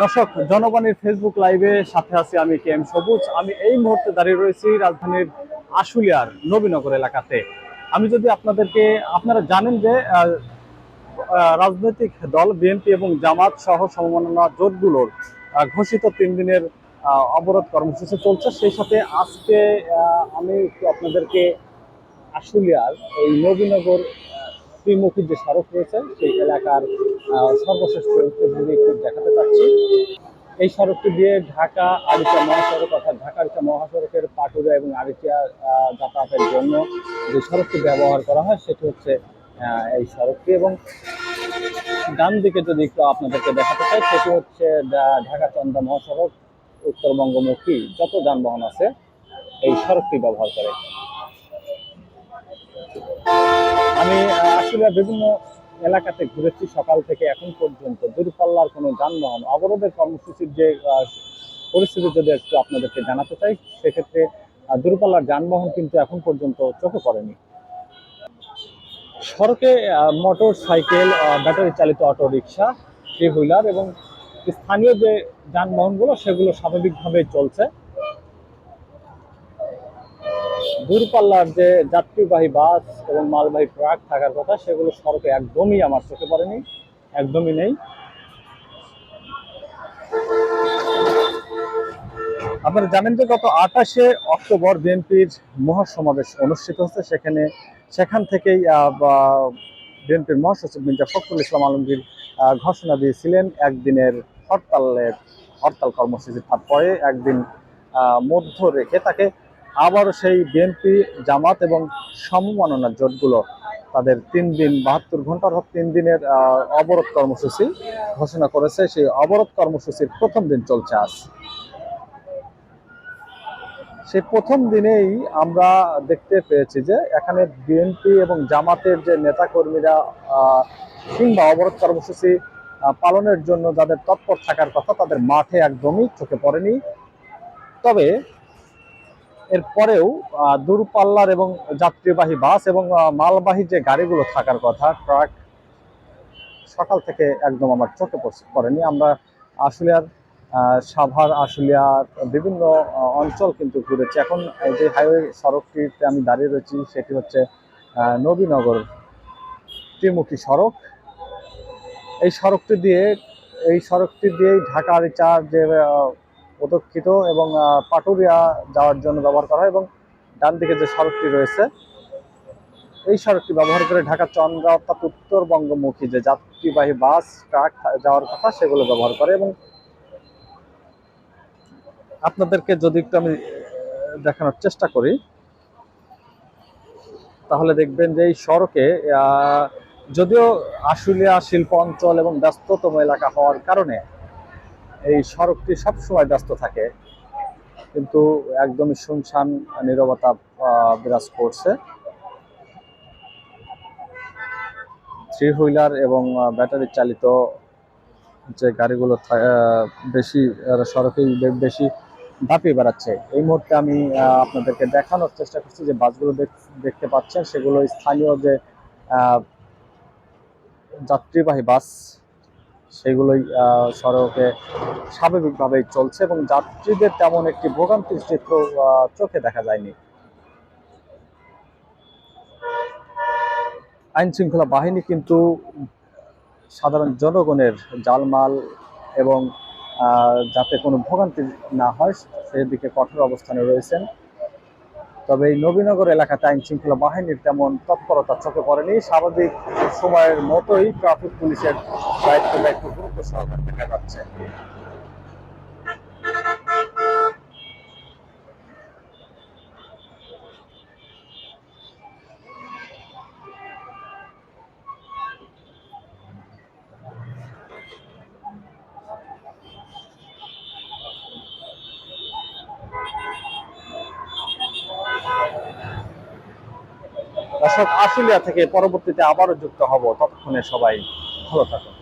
দর্শক, জনগণের ফেসবুক লাইভে সাথে আছি আমি কে এম সবুজ। আমি এই মুহূর্তে দাঁড়িয়ে রয়েছি রাজধানীর আশুলিয়ার নবীনগর এলাকাতে। আমি যদি আপনাদেরকে, আপনারা জানেন যে রাজনৈতিক দল বিএনপি এবং জামাত সহ সমমনা জোটগুলোর ঘোষিত তিন দিনের অবরোধ কর্মসূচি চলছে। সেই সাথে আজকে আমি আপনাদেরকে আশুলিয়ার এই নবীনগর ত্রিমুখী যে সড়ক রয়েছে, সেই এলাকার সর্বশেষ পরিস্থিতি একটু দেখাতে চাচ্ছি, এই সড়কটি দিয়ে ঢাকা আরিচা মহাসড়ক, অর্থাৎ ঢাকা আরিচা মহাসড়কের পাটুরা এবং আরিচা যাতায়াতের জন্য যে সড়কটি ব্যবহার করা হয়, সেটি হচ্ছে এই সড়কটি এবং ডান দিকে যদি একটু আপনাদেরকে দেখাতে চাই, সেটি হচ্ছে ঢাকা চন্দা মহাসড়ক উত্তরবঙ্গমুখী যত যানবাহন আছে, এই সড়কটি ব্যবহার করে। আমি আসলে বিভিন্ন এলাকাতে ঘুরেছি সকাল থেকে এখন পর্যন্ত। দূরপাল্লার কোনো যানবাহন, অবরোধের কর্মসূচির যে পরিস্থিতি যদি একটু আপনাদেরকে জানাতে চাই, সেক্ষেত্রে দূরপাল্লার যানবাহন কিন্তু এখন পর্যন্ত চোখে পড়েনি। সড়কে মোটর সাইকেল ব্যাটারি চালিত অটো রিক্সা থ্রি হুইলার এবং স্থানীয় যে যানবাহনগুলো, সেগুলো স্বাভাবিকভাবেই চলছে। দূরপাল্লার যে যাত্রীবাহী বাস এবং মালবাহী ট্রাক থাকার কথা, সেগুলো সড়কে একদমই আমার চোখে পড়েনি, একদমই নেই। আপনারা জানেন যে গত আঠাশে অক্টোবর বিএনপির মহাসমাবেশ অনুষ্ঠিত হচ্ছে, সেখানে সেখান থেকেই বিএনপির মহাসচিব মির্জা ফখরুল ইসলাম আলমগীর ঘোষণা দিয়েছিলেন, একদিনের হরতালের, হরতাল কর্মসূচি তারপরে একদিন মধ্য রেখে তাকে আবারও সেই বিএনপি জামাত এবং সমমাননার জোটগুলো তাদের তিন দিন, বাহাত্তর ঘণ্টার তিন দিনের অবরোধ কর্মসূচি ঘোষণা করেছে। সেই অবরোধ কর্মসূচির প্রথম দিন চলছে আজ। সেই প্রথম দিনেই আমরা দেখতে পেয়েছি যে এখানে বিএনপি এবং জামাতের যে নেতাকর্মীরা কিংবা অবরোধ কর্মসূচি পালনের জন্য যাদের তৎপর থাকার কথা তাদের মাঠে একদমই চোখে পড়েনি। তবে এরপরেও দূরপাল্লার এবং যাত্রীবাহী বাস এবং মালবাহী যে গাড়িগুলো থাকার কথা, ট্রাক সকাল থেকে একদম আমার চোখে পড়েনি। আমরা আশুলিয়ার সাভার, আশুলিয়ার বিভিন্ন অঞ্চল কিন্তু ঘুরেছি। এখন যে হাইওয়ে সড়কটিতে আমি দাঁড়িয়ে রয়েছি, সেটি হচ্ছে নবীনগর ত্রিমুখী সড়ক। এই সড়কটি দিয়ে, এই সড়কটি দিয়েই ঢাকা আরিচার যে প্রদক্ষিত এবং পাটুরিয়া যাওয়ার জন্য ব্যবহার করা হয় এবং ডান দিকে যে সড়কটি রয়েছে, এই সড়কটি ব্যবহার করে ঢাকা চন্দ্রা অর্থাৎ উত্তরবঙ্গমুখী যে যাত্রীবাহী বাস, ট্রাক যাওয়ার কথা সেগুলো ব্যবহার করে এবং আপনাদেরকে যদি একটু আমি দেখানোর চেষ্টা করি, তাহলে দেখবেন যে এই সড়কে যদিও আশুলিয়া শিল্প অঞ্চল এবং ব্যস্ততম এলাকা হওয়ার কারণে এই সড়কটি সবসময় ব্যস্ত থাকে কিন্তু একদমই শুনশান নীরবতা বিরাজ করছে। থ্রি হুইলার এবং ব্যাটারি চালিত যে গাড়িগুলো বেশি আহ, সড়কেই বেশি দাপিয়ে বেড়াচ্ছে। এই মুহূর্তে আমি আপনাদেরকে দেখানোর চেষ্টা করছি যে বাসগুলো দেখতে পাচ্ছেন। সেগুলো স্থানীয় যে যাত্রীবাহী বাস সেগুলোই সড়কে স্বাভাবিকভাবেই চলছে এবং যাত্রীদের তেমন একটি ভোগান্তির চিত্র চোখে দেখা যায়নি। আইন শৃঙ্খলা বাহিনী কিন্তু সাধারণ জনগণের জালমাল এবং যাতে কোনো ভোগান্তি না হয়, সেদিকে কঠোর অবস্থানে রয়েছেন। তবে এই নবীনগর এলাকাতে আইন শৃঙ্খলা বাহিনীর তেমন তৎপরতা চোখে পড়েনি। স্বাভাবিক সময়ের মতোই ট্রাফিক পুলিশের দায়িত্ব দায়িত্ব গুরুত্ব থেকে পরবর্তীতে আবারও যুক্ত হব। ততক্ষণে সবাই ভালো থাকুন।